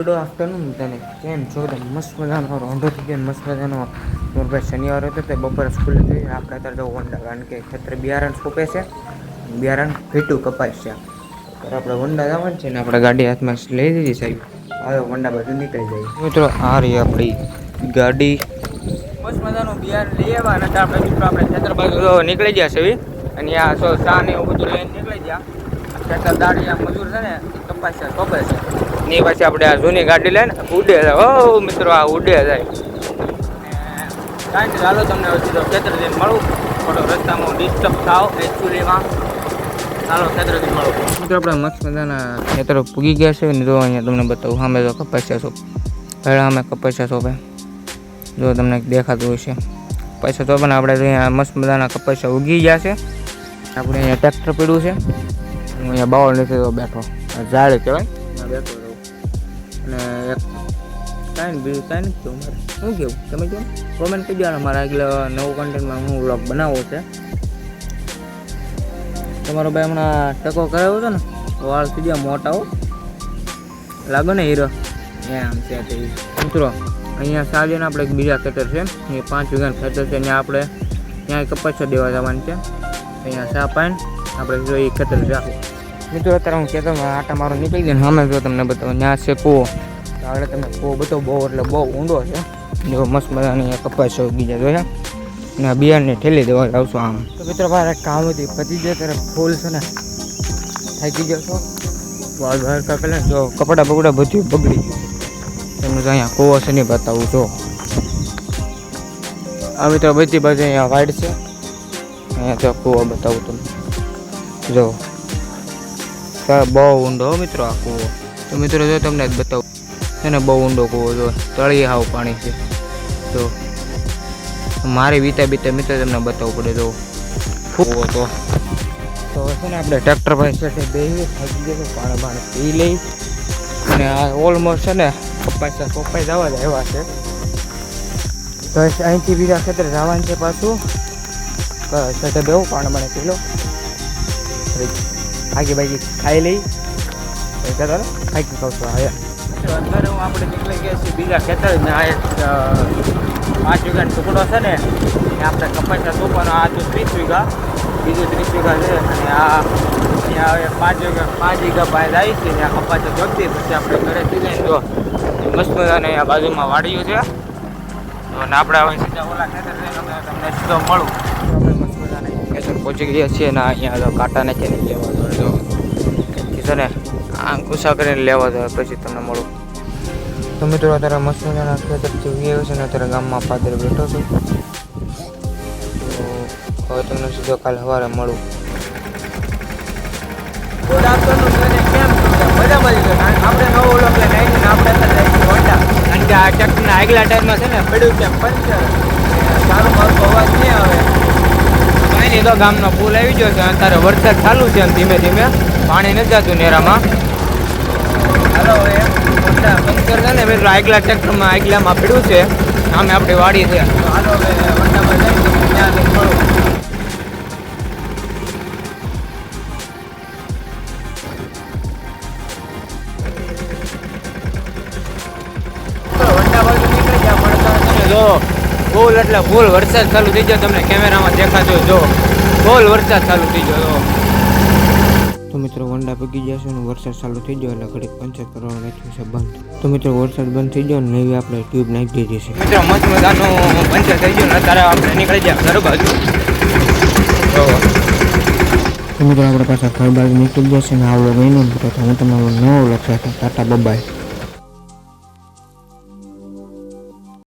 Good afternoon તને કેમ છો? તમે મસ્ત મજાનો રોંઢો થઈ ગયો મસ્ત મજાનો મોરભાઈ શનિવાર હતો તે બપોરે સ્કૂલે જઈ આપણે અત્યારે જવું વંડા કારણ કે ખેતરે બિયારણ સોંપે છે. બિયારણ ભેટું કપાય છે. ત્યારે આપણે વંડા જવાનું છે ને આપણે ગાડી હાથમાં લઈ દીધી સાહેબ હવે વંડા બાજુ નીકળી જાય મિત્રો, આ રહી આપણી ગાડી. મસ્ત મજાનું બિયારણ લઈ આવ્યા અને આપણે મિત્રો, આપણે ખેતર બાજુ નીકળી ગયા છે અને આ સો સા ને એવું બધું લઈને ખેતર દાડી મજૂર છે ને કપાસ સોંપે છે ને પાછી આપણે આ જૂની ગાડી લઈને ઉડે જાય ઓ મિત્રો આ ઉડે જાય કાંઈ ચાલો તમને સીધો ખેતર જઈને મળું. થોડો રસ્તામાં ડિસ્ટર્બ થાવ એકચ્યુઅલીમાં ચાલો ખેતર જઈને મળું. મિત્રો આપણે મસ્ત મજાના ખેતરો પૂગી ગયા છે. ને જો અહીંયા તમને બતાવું સામે જો કપાસિયા સોપ પહેલાં અમે કપાસિયા સોપે જો તમને દેખાતું છે. પૈસા તો પણ આપણે અહીંયા મસ્ત મજાના કપાસિયા ઉગી ગયા છે. આપણે અહીંયા ટ્રેક્ટર પડ્યું છે. હું અહીંયા બાવળ નથી તો બેઠો. ઝાડે કહેવાય બેઠો રહું. અને એક કાંઈ બીજું કાંઈ નથી મારે શું કેવું? તમે કહો કોમેન્ટ કહી દેવાના મારા આગળ નવું કન્ટેન્ટમાં હું વ્લોગ બનાવવો છે. તમારો ભાઈ હમણાં ટકો કરાવ્યો હતો ને, વાળ થઈ ગયા મોટા હો. લાગો ને હીરો? એમ છે તે. મિત્રો, અહીંયા સાજેને આપણે એક બીજા ખેતર છે. એ પાંચ વીઘાનું ખેતર છે ત્યાં આપણે ત્યાં કપાસિયા દેવા જવાનું છે. અહીંયા સા પાન આપણે જો એ ખેતર છે મિત્રો, અત્યારે હું ખેતરમાં આટા મારો નીકળી ગયો સામે જો તમને બતાવો ત્યાં છે કૂવો. આગળ તમને કૂવો બતાવો, બહુ એટલે બહુ ઊંડો છે. જો મસ્ત મજાની કપાસિયા ઉગી જાય જોયા અને આ બિયારને ઠેલી દેવા આવશું આમ. તો મિત્રો, મારે કામ હતી, પતી જાય ત્યારે ફૂલ છે ને, થાકી છો વાળ વાળ કાપેલા જો કપડાં બગડા બધું બગડી ગયું. તમને તો અહીંયા કૂવો છે નહીં બતાવું, જો. આ મિત્રો, બધી બાજુ અહીંયા વાઇડ છે. અહીંયા તો કૂવો બતાવું તમને. જો. બહુ ઊંડો મિત્રો આ કૂવો. તો મિત્રો જો તમને જ બતાવું. છે ને બહુ ઊંડો કૂવો જો. તળિયે હાવ પાણી છે. જો. મારે બીતા બીતા મિત્રો તમને બતાવવું પડે જો. કૂવો તો. તો છે ને આપણે ટ્રેક્ટર ભાઈ સાથે બે પાણી પાણી પી લઈ. અને આ ઓલમોસ્ટ છે ને કપાસ પપ્પા જવા જ આવ્યા છે. તો અહીંથી બીજા ખેતરે જવાનું છે પાછું. સાથે બેવું પાણી પાણી પી બાકી ખાઈ લઈ. ચાલો ખાઈ ખાવ છું હા અત્યારે હું આપણે નીકળી ગયા છીએ બીજા ખેતર. ને આ એક પાંચ વીઘા ટુકડો છે ને, એ આપણે કપાસના સોપાનો, આ તો ત્રીસ વીઘા. બીજું ત્રીસ વીઘા છે. અને આ અહીંયા હવે પાંચ વીઘા પાંચ વીઘા પાસે આવી છે. ત્યાં કપાસ જોતી પછી આપણે ઘરેથી લઈને જો મસ્ત મજાને અહીંયા બાજુમાં વાડીયું છે. અને આપણે હવે સીધા ઓલા ખેતર જઈને તમને સીધો મળું. પહોંચી ગયા છીએ ને અહીંયા તો છે ને લેવા દો. જો. એથી ને આ ગુસ્સા કરીને લેવા દો પછી તમને મળું. તો મિત્રો અત્યારે મસ્ત મજાના ખેતરથી ઉગી છે ને અત્યારે ગામમાં પાદર બેઠો છું. તો હવે તમને સીધો કાલ સવારે મળું. આપણે નવો ઓલો પ્લેન આવીને આપણે હોન્ડા. કારણ કે આ ટ્રેક્ટરના આગલા ટાયરમાં છે ને પડ્યું છે પંચર. સારું મારું અવાજ નહીં આવે. નહીં તો ગામનો પુલ આવી ગયો છે, અત્યારે વરસાદ ચાલુ છે ધીમે ધીમે પાણી નથી જતું નેરામાં. હાલો પંચર છે ને મેં આગલા ટ્રેક્ટરમાં આગલામાં પીડ્યું છે, સામે આપણી વાડી છે. હાલો ફૂલ એટલે ફૂલ વરસાદ ચાલુ થઈ ગયો તમને કેમેરામાં દેખાતો જો. ફૂલ વરસાદ ચાલુ થઈ ગયો તો મિત્રો વંડા પગી જશે ને વરસાદ ચાલુ થઈ ગયો એટલે ઘડીક પંચર કરવાનું રાખ્યું છે બંધ. તો મિત્રો વરસાદ બંધ થઈ ગયો ને નવી આપણે ટ્યુબ નાખી દીધી છે. મિત્રો મસ્ત મજાનું પંચર થઈ ગયું ને અત્યારે આપણે નીકળી જાય ઘર બાજુ. તો તો મિત્રો આપણે પાછા ઘર બાજુ નીકળી જશે ને આવડો મહિનો મિત્રો હું તમને નવો લક્ષ ટાટા બબાઈ